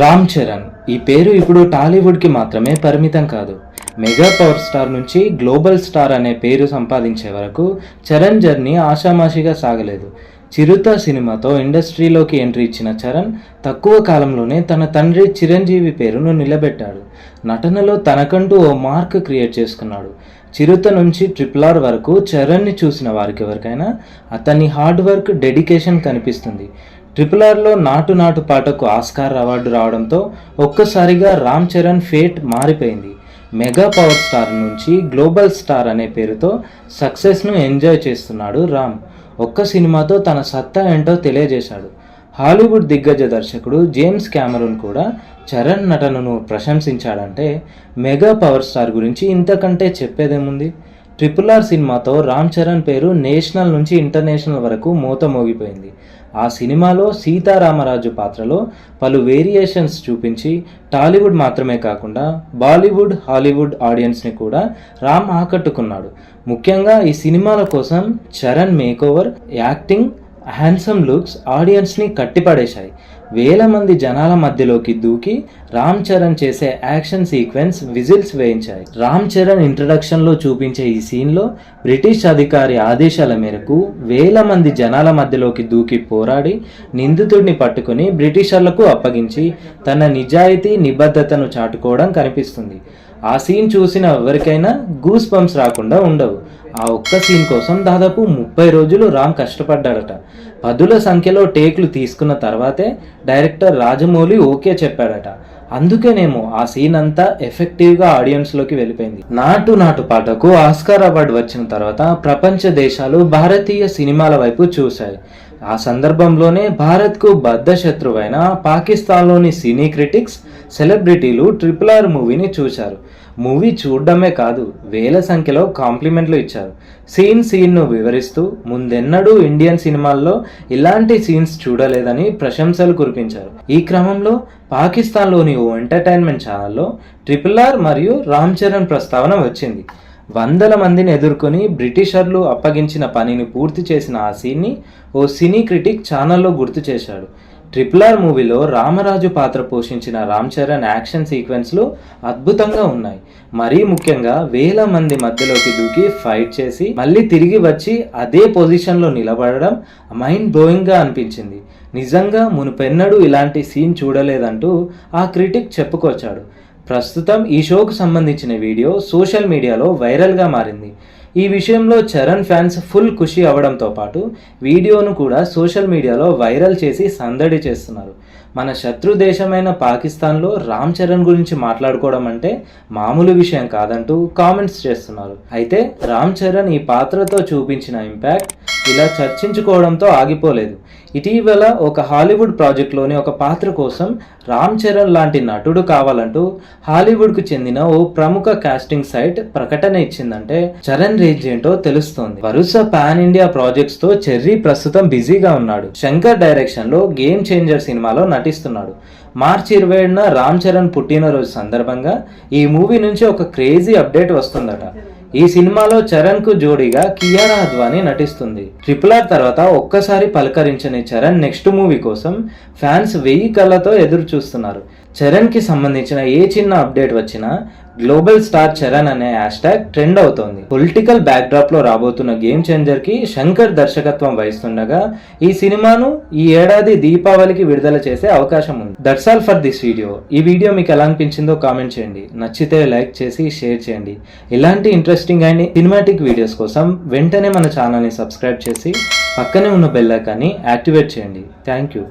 రామ్ చరణ్. ఈ పేరు ఇప్పుడు టాలీవుడ్కి మాత్రమే పరిమితం కాదు. మెగా పవర్ స్టార్ నుంచి గ్లోబల్ స్టార్ అనే పేరు సంపాదించే వరకు చరణ్ జర్నీ ఆషామాషిగా సాగలేదు. చిరుత సినిమాతో ఇండస్ట్రీలోకి ఎంట్రీ ఇచ్చిన చరణ్ తక్కువ కాలంలోనే తన తండ్రి చిరంజీవి పేరును నిలబెట్టాడు. నటనలో తనకంటూ ఓ మార్క్ క్రియేట్ చేసుకున్నాడు. చిరుత నుంచి ట్రిపుల్ ఆర్ వరకు చరణ్ని చూసిన వారికి ఎవరికైనా అతని హార్డ్ వర్క్ డెడికేషన్ కనిపిస్తుంది. ట్రిపుల్ ఆర్లో నాటు నాటు పాటకు ఆస్కార్ అవార్డు రావడంతో ఒక్కసారిగా రామ్ చరణ్ ఫేట్ మారిపోయింది. మెగా పవర్ స్టార్ నుంచి గ్లోబల్ స్టార్ అనే పేరుతో సక్సెస్ను ఎంజాయ్ చేస్తున్నాడు రామ్. ఒక్క సినిమాతో తన సత్తా ఏంటో తెలియజేశాడు. హాలీవుడ్ దిగ్గజ దర్శకుడు జేమ్స్ క్యామరూన్ కూడా చరణ్ నటనను ప్రశంసించాడంటే మెగా పవర్ స్టార్ గురించి ఇంతకంటే చెప్పేదేముంది? ట్రిపుల్ ఆర్ సినిమాతో రామ్ చరణ్ పేరు నేషనల్ నుంచి ఇంటర్నేషనల్ వరకు మూత మోగిపోయింది. ఆ సినిమాలో సీతారామరాజు పాత్రలో పలు వేరియేషన్స్ చూపించి టాలీవుడ్ మాత్రమే కాకుండా బాలీవుడ్ హాలీవుడ్ ఆడియన్స్ని కూడా రామ్ ఆకట్టుకున్నాడు. ముఖ్యంగా ఈ సినిమాల కోసం Charan makeover acting handsome looks ఆడియన్స్ని కట్టిపడేశాయి. వేల మంది జనాల మధ్యలోకి దూకి రామ్ చరణ్ చేసే యాక్షన్ సీక్వెన్స్ విజిల్స్ వేయించాయి. రామ్ చరణ్ ఇంట్రడక్షన్లో చూపించే ఈ సీన్లో బ్రిటిష్ అధికారి ఆదేశాల మేరకు వేల మంది జనాల మధ్యలోకి దూకి పోరాడి నిందితుడిని పట్టుకుని బ్రిటిషర్లకు అప్పగించి తన నిజాయితీ నిబద్ధతను చాటుకోవడం కనిపిస్తుంది. ఆ సీన్ చూసిన ఎవరికైనా గూస్ బంప్స్ రాకుండా ఉండవు. ఆ ఒక్క సీన్ కోసం దాదాపు ముప్పై రోజులు రామ్ కష్టపడ్డాడట. పదుల సంఖ్యలో టేక్లు తీసుకున్న తర్వాతే డైరెక్టర్ రాజమౌళి ఓకే చెప్పాడట. అందుకేనేమో ఆ సీన్ అంతా ఎఫెక్టివ్గా ఆడియన్స్లోకి వెళ్ళిపోయింది. నాటు నాటు పాటకు ఆస్కార్ అవార్డు వచ్చిన తర్వాత ప్రపంచ దేశాలు భారతీయ సినిమాల వైపు చూశాయి. ఆ సందర్భంలోనే భారత్కు బద్ధ శత్రువైన పాకిస్తాన్లోని cine critics celebrities triple R మూవీని చూశారు. మూవీ చూడడమే కాదు వేల సంఖ్యలో కాంప్లిమెంట్లు ఇచ్చారు. సీన్ సీన్ను వివరిస్తూ ముందెన్నడూ ఇండియన్ సినిమాల్లో ఇలాంటి సీన్స్ చూడలేదని ప్రశంసలు కురిపించారు. ఈ క్రమంలో పాకిస్తాన్లోని ఓ ఎంటర్టైన్మెంట్ ఛానల్లో ట్రిపుల్ ఆర్ మరియు రామ్ చరణ్ ప్రస్తావన వచ్చింది. వందల మందిని ఎదుర్కొని బ్రిటిషర్లు అప్పగించిన పనిని పూర్తి చేసిన ఆ సీన్ని ఓ సినీ క్రిటిక్ ఛానల్లో గుర్తు చేశాడు. ట్రిపుల్ ఆర్ మూవీలో రామరాజు పాత్ర పోషించిన రామ్ చరణ్ యాక్షన్ సీక్వెన్స్లు అద్భుతంగా ఉన్నాయి. మరీ ముఖ్యంగా వేల మంది మధ్యలోకి దూకి ఫైట్ చేసి మళ్ళీ తిరిగి వచ్చి అదే పొజిషన్లో నిలబడడం మైండ్ బ్లోయింగ్గా అనిపించింది. నిజంగా మునుపెన్నడూ ఇలాంటి సీన్ చూడలేదంటూ ఆ క్రిటిక్ చెప్పుకొచ్చాడు. ప్రస్తుతం ఈ షోకు సంబంధించిన వీడియో సోషల్ మీడియాలో వైరల్గా మారింది. ఈ విషయంలో చరణ్ ఫ్యాన్స్ ఫుల్ ఖుషి అవడంతో పాటు వీడియోను కూడా సోషల్ మీడియాలో వైరల్ చేసి సందడి చేస్తున్నారు. మన శత్రు దేశమైన పాకిస్తాన్లో రామ్ చరణ్ గురించి మాట్లాడుకోవడం అంటే మామూలు విషయం కాదంటూ కామెంట్స్ చేస్తున్నారు. అయితే రామ్ చరణ్ ఈ పాత్రతో చూపించిన ఇంపాక్ట్ ఇలా చర్చించుకోవడంతో ఆగిపోలేదు. ఇటీవల ఒక హాలీవుడ్ ప్రాజెక్ట్లోని ఒక పాత్ర కోసం రామ్ చరణ్ లాంటి నటుడు కావాలంటూ హాలీవుడ్కు చెందిన ఓ ప్రముఖ కాస్టింగ్ సైట్ ప్రకటన ఇచ్చిందంటే చరణ్ రేంజ్ ఏంటో తెలుస్తోంది. వరుస పాన్ ఇండియా ప్రాజెక్ట్స్తో చెర్రీ ప్రస్తుతం బిజీగా ఉన్నాడు. శంకర్ డైరెక్షన్లో గేమ్ చేంజర్ సినిమాలో నటిస్తున్నాడు. మార్చి ఇరవై ఏడున రామ్ చరణ్ పుట్టినరోజు సందర్భంగా ఈ మూవీ నుంచి ఒక క్రేజీ అప్డేట్ వస్తుందట. ఈ సినిమాలో చరణ్కు జోడీగా కియారా అద్వాని నటిస్తుంది. ట్రిపుల్ ఆర్ తర్వాత ఒక్కసారి పలకరించని చరణ్ నెక్స్ట్ మూవీ కోసం ఫ్యాన్స్ వెయ్యి కళ్ళతో ఎదురు చూస్తున్నారు చరణ్కి సంబంధించిన ఏ చిన్న అప్డేట్ వచ్చినా గ్లోబల్ స్టార్ చరణ్ అనే హ్యాష్ ట్యాగ్ ట్రెండ్ అవుతోంది. పొలిటికల్ బ్యాక్డ్రాప్లో రాబోతున్న గేమ్ చేంజర్కి శంకర్ దర్శకత్వం వహిస్తుండగా ఈ సినిమాను ఈ ఏడాది దీపావళికి విడుదల చేసే అవకాశం ఉంది. That's all for this video ఈ వీడియో మీకు ఎలా అనిపించిందో కామెంట్ చేయండి. నచ్చితే లైక్ చేసి షేర్ చేయండి. ఇలాంటి ఇంట్రెస్టింగ్ అండ్ సినిమాటిక్ వీడియోస్ కోసం వెంటనే మన ఛానల్ని సబ్స్క్రైబ్ చేసి పక్కనే ఉన్న బెల్ ఐకాన్ని యాక్టివేట్ చేయండి. Thank you